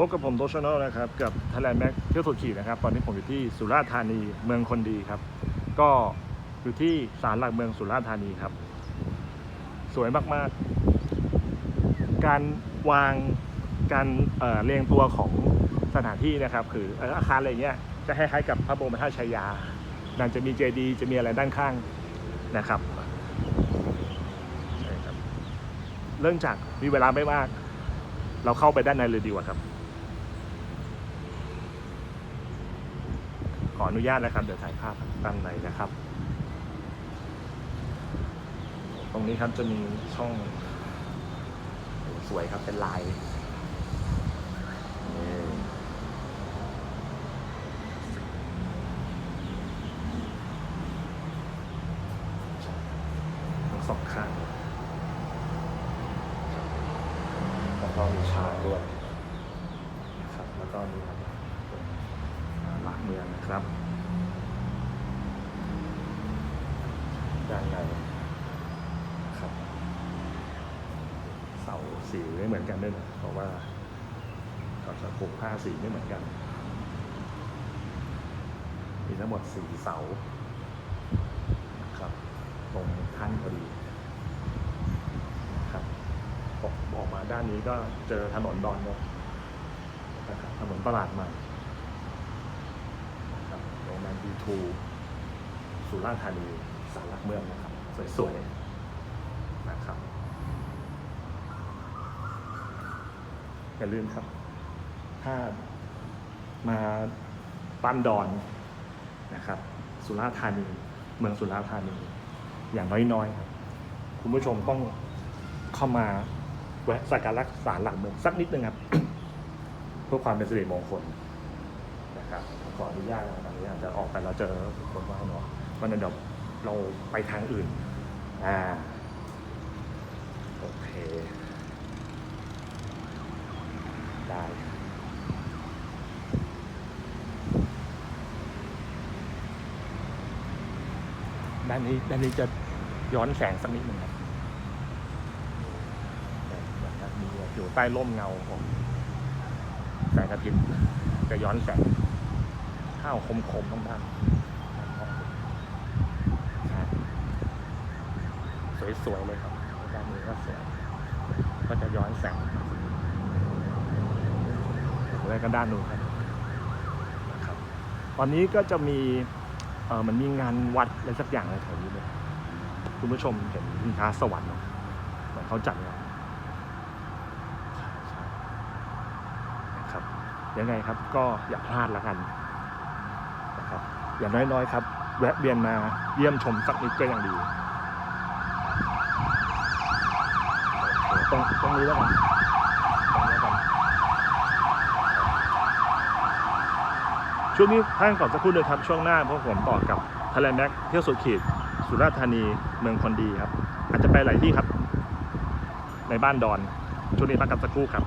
พบกับผมโตชโนนะครับ กับท h a i แลนด์แม็กเที่ยวสุดขีดนะครับ ตอนนี้ผมอยู่ที่สุราษฎร์ธานีเมืองคนดีครับ ก็อยู่ที่ศาลหลักเมืองสุราษฎร์ธานีครับ สวยมากๆ การวางการเเรียงตัวของสถานที่นะครับ คืออาคารอะไรเงี้ยจะคล้ายๆกับพระบรมธาตุชัยยานั่นจะมีเจดีย์จะมีอะไรด้านข้างนะครับเรื่องจากมีเวลาไม่มาก เราเข้าไปด้านในเลยดีกว่าครับ ขออนุญาตนะครับ เดี๋ยวถ่ายภาพด้านในนะครับ ตรงนี้ครับจะมีช่อง สวยครับเป็นลายทั้งสองข้างแล้วก็มีชาด้วยครับแล้วก็มีครับ อ่าหลักเมืองนะครับด้านในครับ เสาสีไม่เหมือนกันด้วยนะเพราะว่าเขาจะปลูกผ้าสีไม่เหมือนกัน มีทั้งหมดสี่เสาครับ ตรงท่านพอดีนะครับออกออกมาด้านนี้ก็เจอถนนดอนเนอะนะครับถนนตลาดใหม่ E2 สุราธานีสารลักเมืองนะครับ สวยๆนะครับอย่าลืมครับ ถ้ามาปั้นดอนนะครับ สุราธานี เมืองสุราธานี อย่างน้อยๆครับ คุณผู้ชมต้องเข้ามาแวะสักการะสารหลักเมืองสักนิดนึงครับ เพื่อความเป็นสิริมงคล ครับขออนุญาตนะครับอนุญาตจะออกไปแล้วเจอคนว่าเนาะวันนั้นเดี๋ยวเราไปทางอื่น อ่า โอเค ได้ด้านนี้ด้านนี้จะย้อนแสงสักนิดหนึ่งครับอยู่ใต้ร่มเงาของแสงอาทิตย์จะย้อนแสง ข้าวคมๆต้องด้านสวยๆเลยครับด้านนี้ก็สวย ก็จะย้อนแสงแล้วก็ด้านนู้นครับนะครับ ตอนนี้ก็จะมีเออมันมีงานวัดอะไรสักอย่างในแถวนี้เลยคุณผู้ชมเห็นทิงท้าสวรรค์เนอะเหมือนเขาจัดงานนะครับยังไงครับก็อย่าพลาดละกัน อย่างน้อยๆครับ แวะเวียนมาเยี่ยมชมสักนิดก็ยังดีตรงตรงนี้แล้วกันตรงนี้แล้วกันช่วงนี้ท่านก่อนสักครู่เลยครับช่วงหน้าพวกผมต่อกับทะเลแม็กเที่ยวสุดขีด สุราษฎร์ธานีเมืองคนดีครับ อาจจะไปหลายที่ครับ ในบ้านดอน ช่วงนี้พักกันสักครู่ครับ